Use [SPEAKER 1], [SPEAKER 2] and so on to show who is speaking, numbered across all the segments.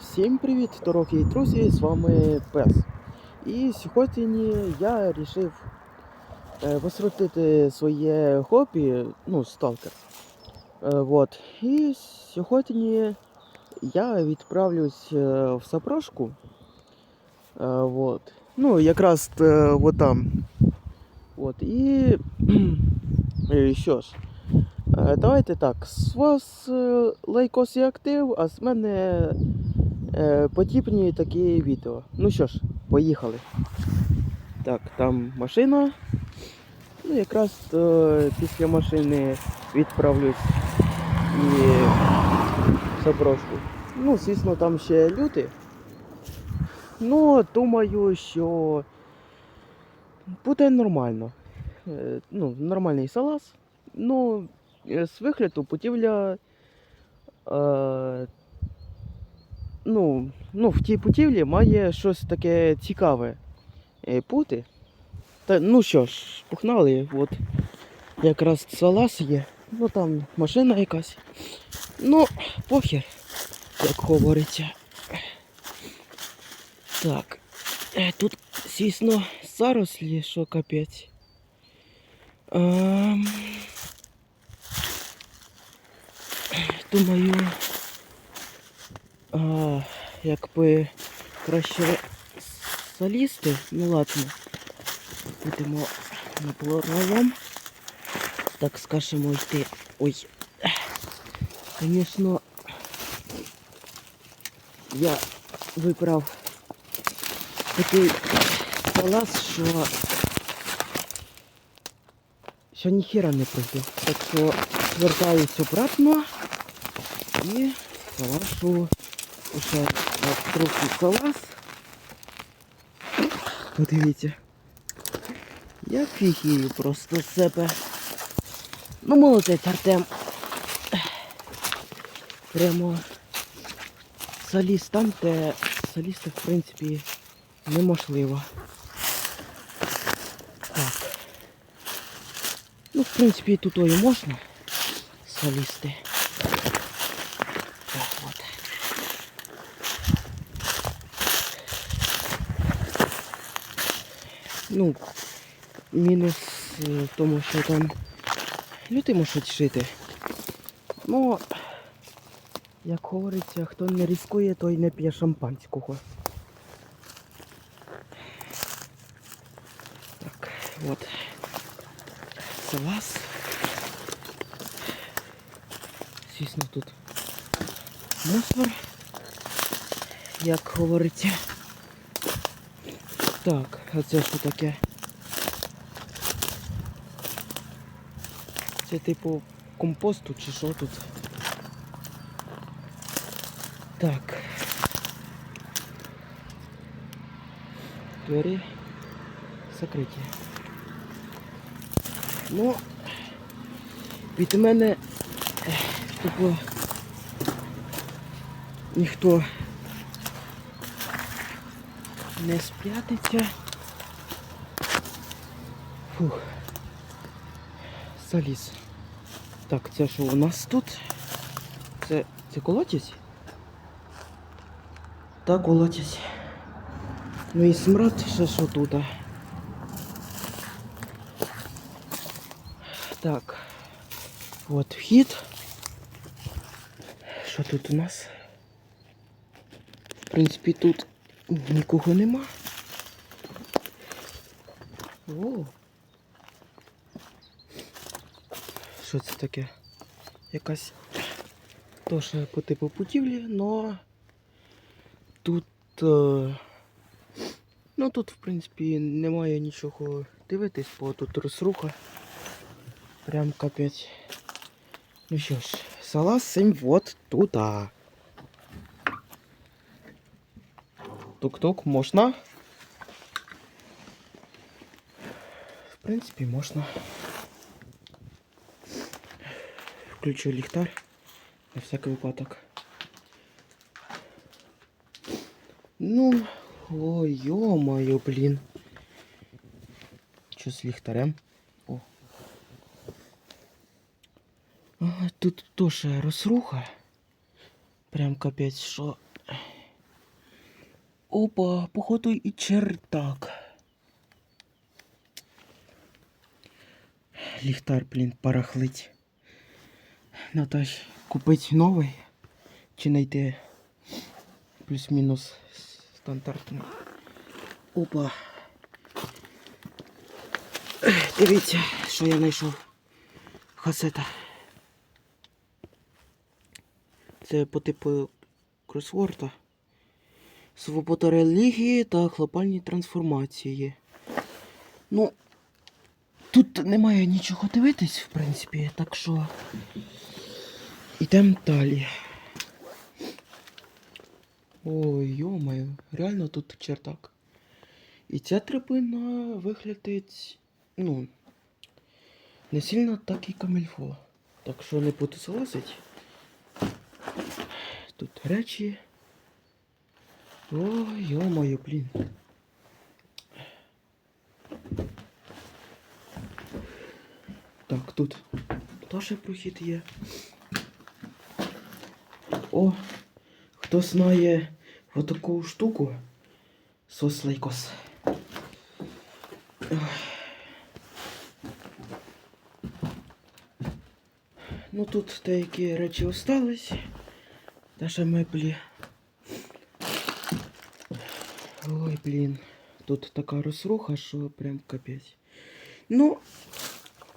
[SPEAKER 1] Всім привіт, дорогі друзі! З вами Пес. І сьогодні я вирішив е, посвятити своє хобі, ну, сталкер. Е, вот. І сьогодні я відправлюсь е, в Запрошку. Е, вот. Ну, якраз е, от там. От. І е, що ж, е, давайте так. З вас е, лайкос і актив, а з мене е, подібні такі відео. Ну що ж, поїхали. Так, там машина. Ну, якраз е, після машини відправлюсь і заброшку. Ну, звісно, там ще люди. Ну, думаю, що буде нормально. Е, ну, нормальний салаз. Ну, е, з вигляду будівля. Е, ну, ну, в тій будівлі має щось таке цікаве е, бути. Та, ну що ж, погнали, от якраз салаз є. Ну там машина якась. Ну, похер, як говориться. Так. е, Тут, звісно, зарослі, що капець. Ем... Думаю, а, якби краще залізти. Ну ладно. Будемо наплором. Так скажемо йти. Ой. Звісно, я вибрав такий палац, що що ніхіра не пройду. Так що звертаюсь обратно і залашу уже на трохи колас. Подивіться. Я фігію просто з себе. Ну, молодець Артем. Прямо заліз там, де залізти, в принципі, неможливо. Так. Ну, в принципі, тут і можна залізти. Ну, мінус е, в тому, що там люди можуть жити. Ну, як говориться, хто не ризикує, той не п'є шампанського. Так, от. Салаз. Звісно, тут мусор, як говориться. Так, а що таке? Це типу компосту чи що тут? Так. Двері закриті. Ну, від мене ех, типу ніхто не спрятаться. Фух. Заліз. Так, це що у нас тут? Це, це колотязь? Так, колотязь. Ну і смрад ще що тут. Так. От вхід. Що тут у нас? В принципі, тут нікого нема. О. Що це таке? Якась теж по типу будівлі, но тут. Е... Ну тут в принципі немає нічого дивитись, бо тут розруха. Прям капець. Ну що ж, залазим вот туда. Тук-тук, можна? В принципі, можна. Включу ліхтар на всякий випадок. Ну, ой, ё-моё, блін. Що з ліхтарем? О. Ага, тут теж розруха. Прям капець, що. Опа, походу і чердак. Ліхтар, блін, парахлить. Наташ, купить новий чи знайти плюс-мінус стандартний. Опа. Дивіться, що я знайшов. Касета. Це по типу кросворда. Свобода релігії та глобальні трансформації. Ну, тут немає нічого дивитись, в принципі, так що. Ідемо далі. Ой, йомаю, реально тут чердак. І ця трибина виглядить, ну, не сильно так і камельфо. Так що не буду залазити. Тут речі. Ой, йомаю, блін. Так, тут теж прохід є. О, хто знає отаку штуку? Сослейкос. Ну тут деякі речі остались. Даже меблі. Ой, блін. Тут така розруха, що прям капець. Ну,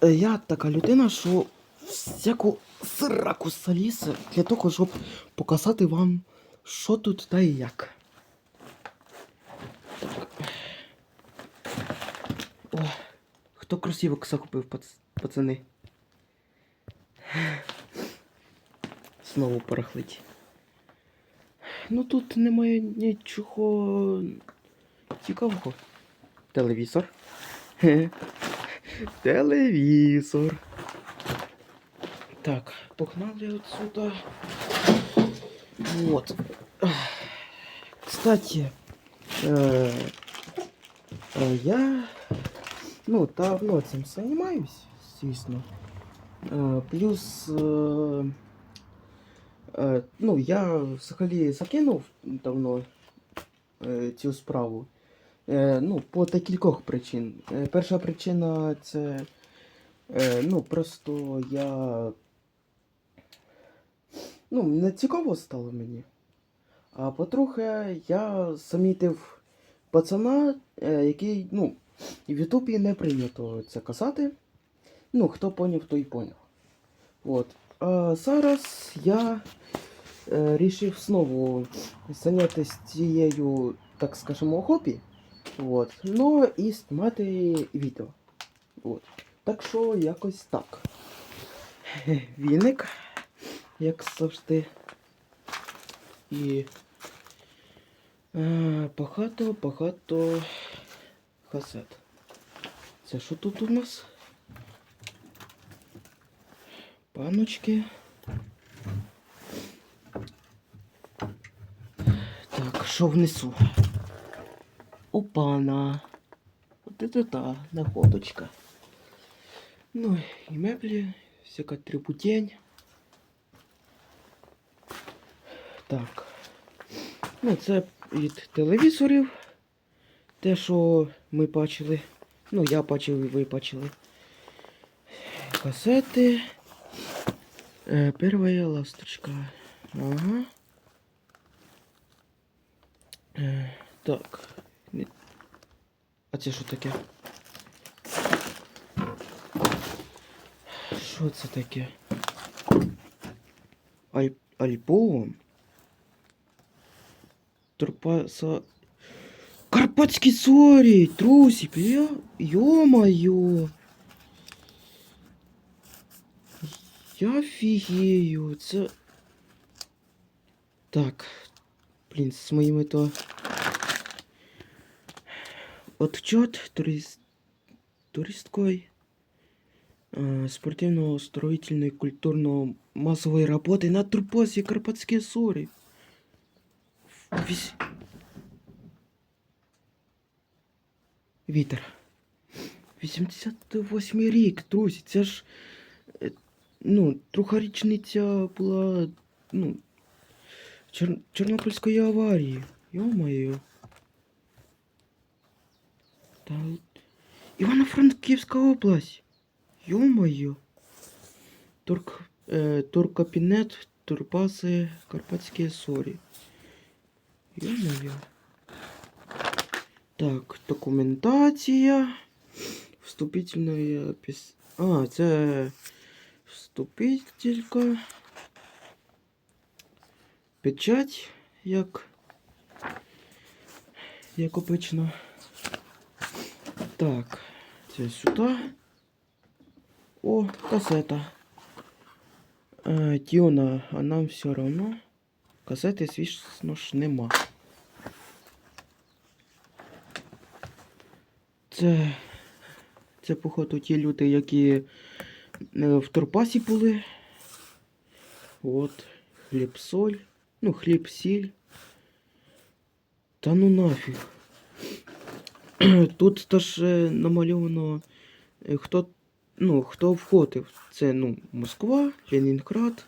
[SPEAKER 1] я така людина, що всяку сраку заліз для того, щоб показати вам, що тут та і як. Так. О, хто кросівок закупив, пац... пацани? Знову порахлить. Ну тут немає нічого цікавого. Телевізор. Телевізор. Так, погнали отсюда. Вот. Кстати, э, э, я ну, давно этим занимаюсь, естественно. Э, плюс, э, е, ну, я взагалі закинув давно е, цю справу. Е, ну, по декількох причин. Е, перша причина це. Е, ну, просто я. Ну, не цікаво стало мені. А по-друге, я замітив пацана, е, який, ну, в Ютубі не прийнято це казати. Ну, хто поняв, той поняв. От. А зараз я е, рішив знову зайнятися цією, так скажемо, хобі. От. Ну і знімати відео. От. Так що якось так. Віник, як завжди. І е, багато, багато касет. Це що тут у нас? Паночки. Так, що внесу? Опана. Вот это та находочка. Ну і меблі, всяка трибутень. Так. Ну, це від телевізорів. Те, що ми бачили. Ну, я бачив і ви бачили. Касети. Э, первая ласточка. Ага. Э, так. А це що таке? Що це таке? Аль... Альбом? Турпаса... Карпатські сорі! Трусі, бля! Ё-моё! Я фігею, це. Так. Блін, з моїми то. Отчет турист... туристской э, спортивно-строительной культурно-массовой работы на турпосе Карпатские Сори. Вітер. 88 рік, друзі, це ж е, ну, друга річниця була, ну, Чор... Чорнобильської аварії. Йо-моє. Та... Івано-Франківська область. Йо-моє. Турк... Е, туркапінет, турбази, Карпатські сорі. Йо-моє. Так, документація. Вступительная опис... А, це вступителька. Печать, як. Як обично. Так, це сюди. О, касета. Е, Тіона, а нам все одно. Касети, звісно ж, нема. Це. Це, походу, ті люди, які е, в Турпасі були. От, хліб соль. Ну, хліб сіль. Та ну нафіг. Тут теж е, намальовано, е, хто, ну, хто входив. Це ну, Москва, Ленінград,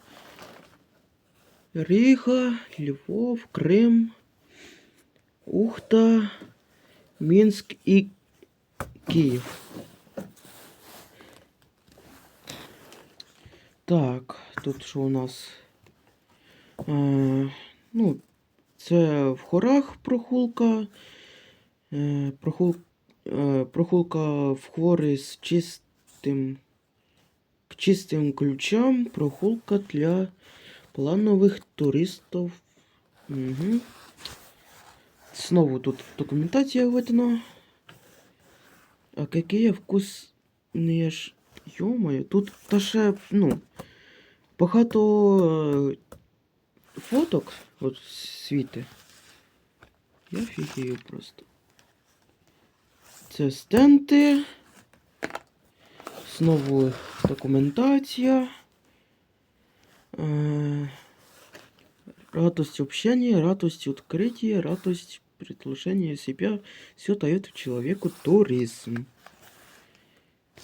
[SPEAKER 1] Рига, Львов, Крим, Ухта, Мінськ і Київ. Так, тут що у нас? Е, ну, це в хорах прохулка. Е, прохул, е, прохулка в хори з чистим, чистим ключом. Прохулка для планових туристів. Угу. Знову тут документація видана. А какие вкусные ж... Йомаю, тут та ще, ну, багато е, фоток от світи. Я фігію просто. Це стенти. Знову документація. Е, радость общения, радость открытия, радость предложения себя. Все дает человеку туризм.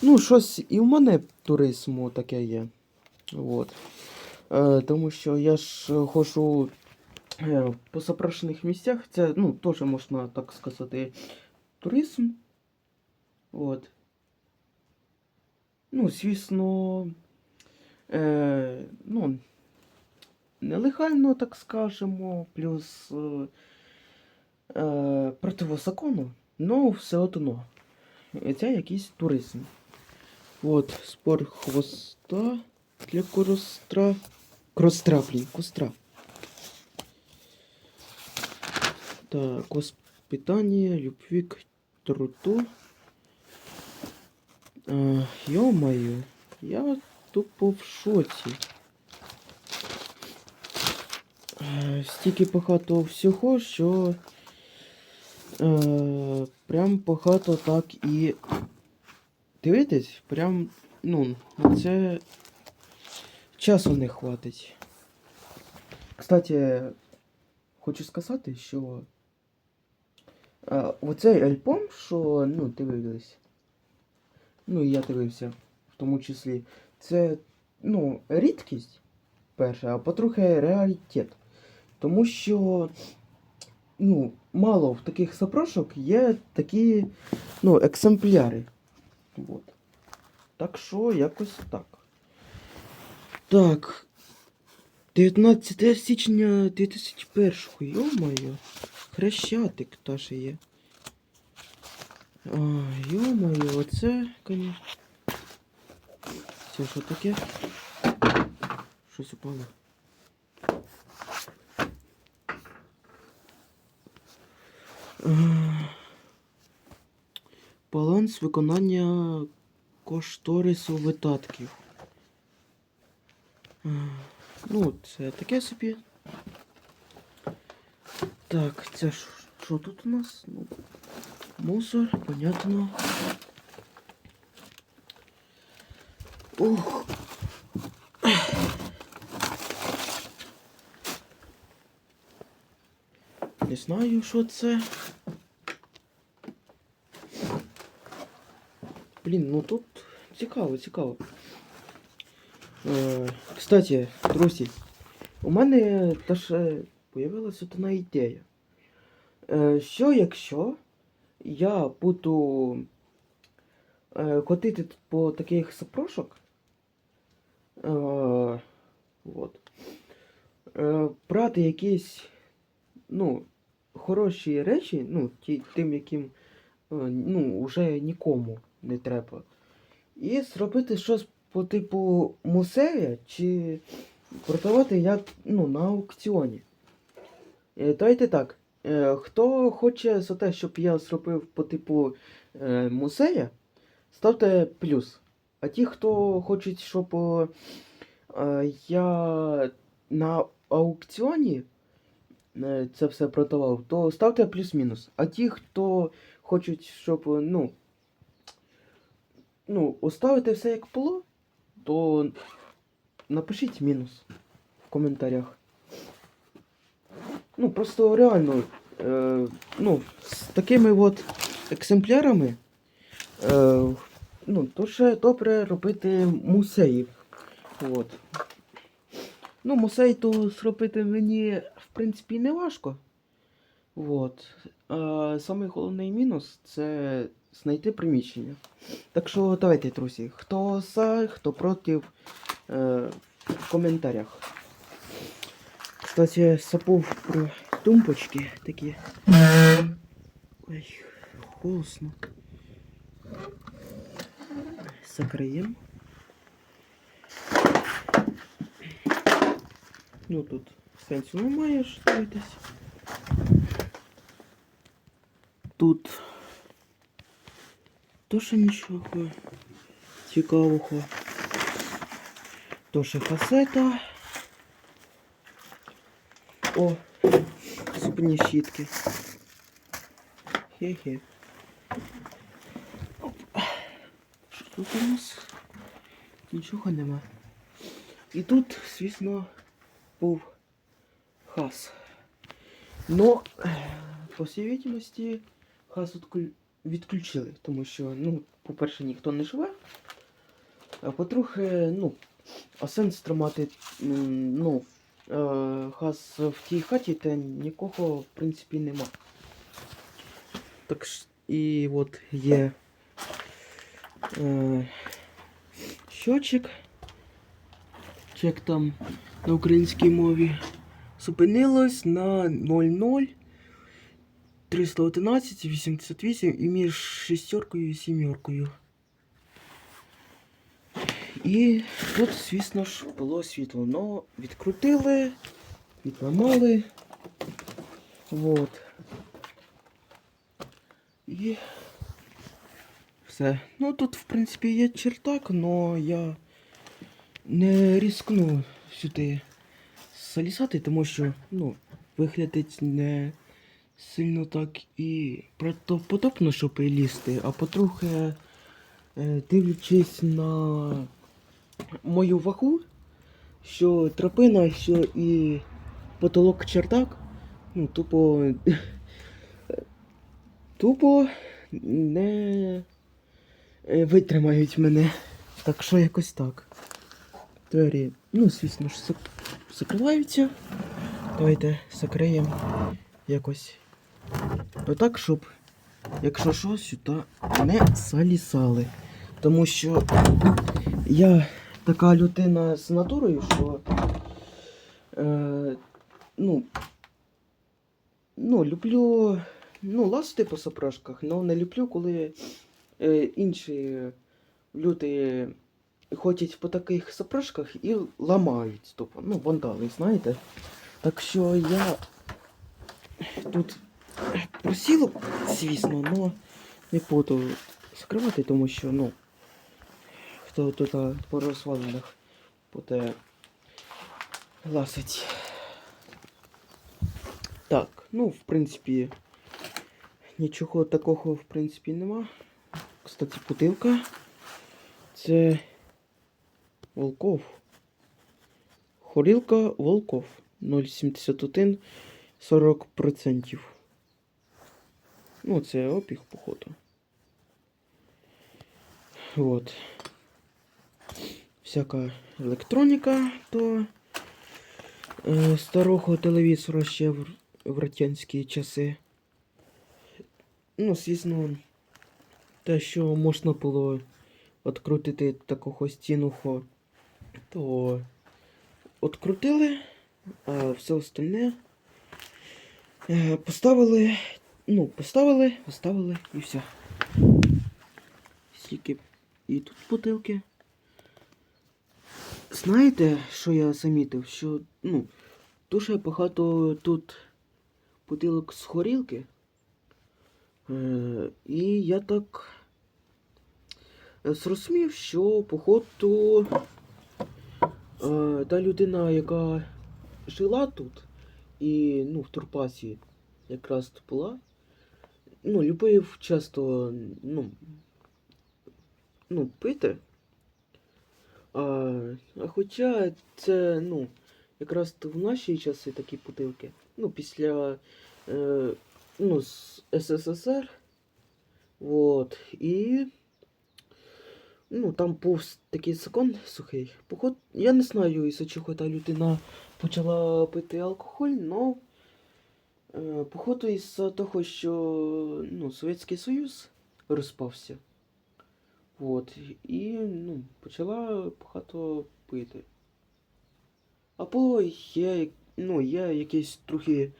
[SPEAKER 1] Ну, щось і в мене туризму таке є. От. Е, тому що я ж ходжу е, по запрошених місцях. Це, ну, теж можна так сказати, туризм. От. Ну, звісно, е, ну, нелегально, так скажемо, плюс е, е, противозаконно, але все одно. Це якийсь туризм. От, спор хвоста для коростра. Кростра, блін, костра. Так, воспитание, любви к труду. Ё-моё, я тупо в шоці. Е, Стільки багато всього, що е, прям багато так і дивитись, прям, ну, на це часу не хватить. Кстати, хочу сказати, що е, оцей альбом, що ну, дивились, ну і я дивився в тому числі, це ну, рідкість перша, а потрохи реалітет. Тому що ну, мало в таких запрошок є такі ну, екземпляри. От. Так що якось так. Так. 19 січня 2001 Йо-моє. Хрещатик теж є. А, Йо-моє, оце, конечно. Це що таке? Щось упало. Баланс виконання кошторису видатків. Ну, це таке собі. Так, це що тут у нас? Ну, мусор, понятно. Ух. Не знаю, що це. Блін, ну тут цікаво, цікаво. Е, кстати, друзі, у мене теж появилася одна ідея. Е, що якщо я буду е, котити по таких запрошок? Е, от. Е, брати якісь ну, хороші речі, ну, ті, тим, яким е, ну, вже нікому не треба. І зробити щось по типу музея чи продавати як ну, на аукціоні. Давайте так. Хто хоче за те, щоб я зробив по типу музея, ставте плюс. А ті, хто хочуть, щоб е, е, я на аукціоні е, це все продавав, то ставте плюс-мінус. А ті, хто хочуть, щоб ну, ну, оставити все як було, то напишіть мінус в коментарях. Ну, просто реально, е, ну, з такими от екземплярами, е, ну, дуже добре робити музеї. От. Ну, музей то зробити мені, в принципі, не важко. От. А самий головний мінус це знайти приміщення. Так що давайте, друзі, хто за, хто проти, е, в коментарях. Кстати, забув про тумбочки такі. Ой, голосно. Закриємо. Ну тут сенсу немає ж дивитись. Тут теж нічого цікавого. Тоже касета. О, зубні щітки. Хе-хе. Що тут у нас? Нічого нема. І тут, звісно, був хас. Но, е, по всій відомості, хас відключили, тому що, ну, по-перше, ніхто не живе. А по-друге, ну, а сенс тримати, ну, е, хас в тій хаті, та нікого, в принципі, нема. Так ж, і от є щочик. Чек там на українській мові. Зупинилось на 00 311 88 і між шістеркою і сімеркою. І тут, звісно ж, було світло, но відкрутили, відламали. Вот. І все. Ну тут, в принципі, є чертак, но я не рискну сюди залізати, тому що, ну, виглядить не сильно так і правдоподобно, щоб лізти, а потрохи е, дивлячись на мою вагу, що тропина, що і потолок чертак, ну, тупо. тупо не витримають мене. Так що якось так. Двері, ну, звісно ж, закриваються. Давайте закриємо якось. Отак, щоб, якщо що, сюди не залізали. Тому що я така людина з натурою, що е, ну, ну, люблю ну, лазити по сапражках, але не люблю, коли е, інші люди ходять по таких сапражках і ламають, тобто, ну, вандали, знаєте. Так що я тут просіло, звісно, але не буду скривати, тому що, ну, хто тут по розвалинах буде ласить. Так, ну, в принципі, нічого такого, в принципі, нема. Кстати, бутилка. Це Волков. Хорілка Волков 0,71 40%. Ну, це опіх, походу. Вот. Всяка електроніка, то е, старого телевізора ще в, в радянські часи. Ну, звісно, те, що можна було відкрутити такого стінуху, то відкрутили, а все остальне е, поставили, ну, поставили, поставили і все. Скільки і тут бутилки. Знаєте, що я замітив? Що, ну, дуже багато тут бутилок з горілки. Е, і я так зрозумів, що походу е, та людина, яка жила тут і ну, в Турпасі якраз тут була, ну, любив часто ну, ну, пити. А, а хоча це, ну, якраз в наші часи такі бутилки. Ну, після е, ну, з СССР. Вот. І. Ну, там був такий закон сухий. Поход, я не знаю, із-за чого та людина почала пити алкоголь, но е, походу із-за того, що ну, Совєтський Союз розпався. От. І ну, почала багато пити. Або є, ну, є якісь трохи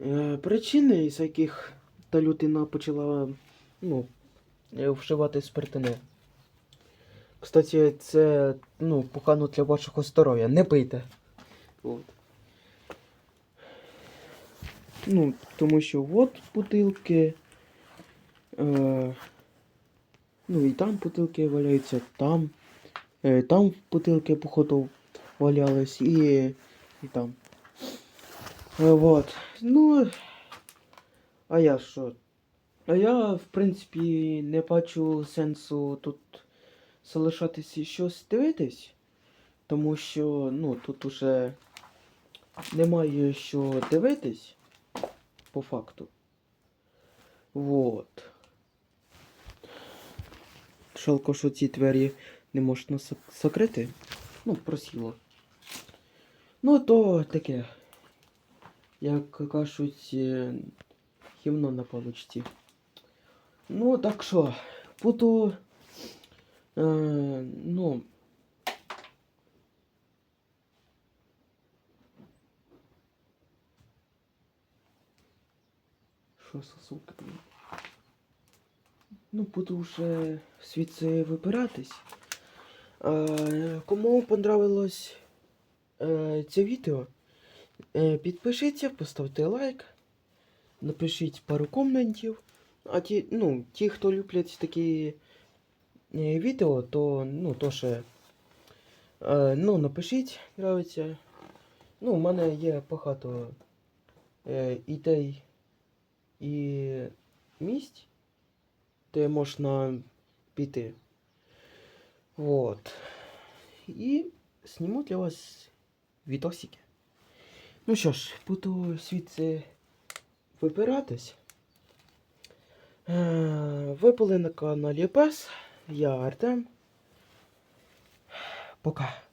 [SPEAKER 1] е, причини, з яких та людина почала ну, вживати спиртне. Кстати, це ну, погано для вашого здоров'я. Не пийте. От. Ну, тому що от бутилки. Е, ну і там бутилки валяються, там. Е, там бутилки, походу, валялись і, і там. Е, вот. Ну. А я що? А я, в принципі, не бачу сенсу тут залишатися і щось дивитись, тому що, ну, тут уже немає що дивитись, по факту. Вот. Жалко, що ці двері не можна зак- закрити. Ну, просіло. Ну, то таке. Як кажуть, е, гімно на паличці. Ну, так що, буду. Е, ну. Що за блін? Ну, буду вже звідси вибиратись. Е, кому понравилось е, це відео, підпишіться, поставте лайк, напишіть пару коментів. А ті, ну, ті, хто люблять такі відео, то ну, то ще е, ну, напишіть, нравиться. Ну, у мене є багато е, ідей і місць, де можна піти. Вот. І зніму для вас відосики. Ну що ж, буду звідси вибиратись. Е, Ви були на каналі Пес. Я Артем. Пока.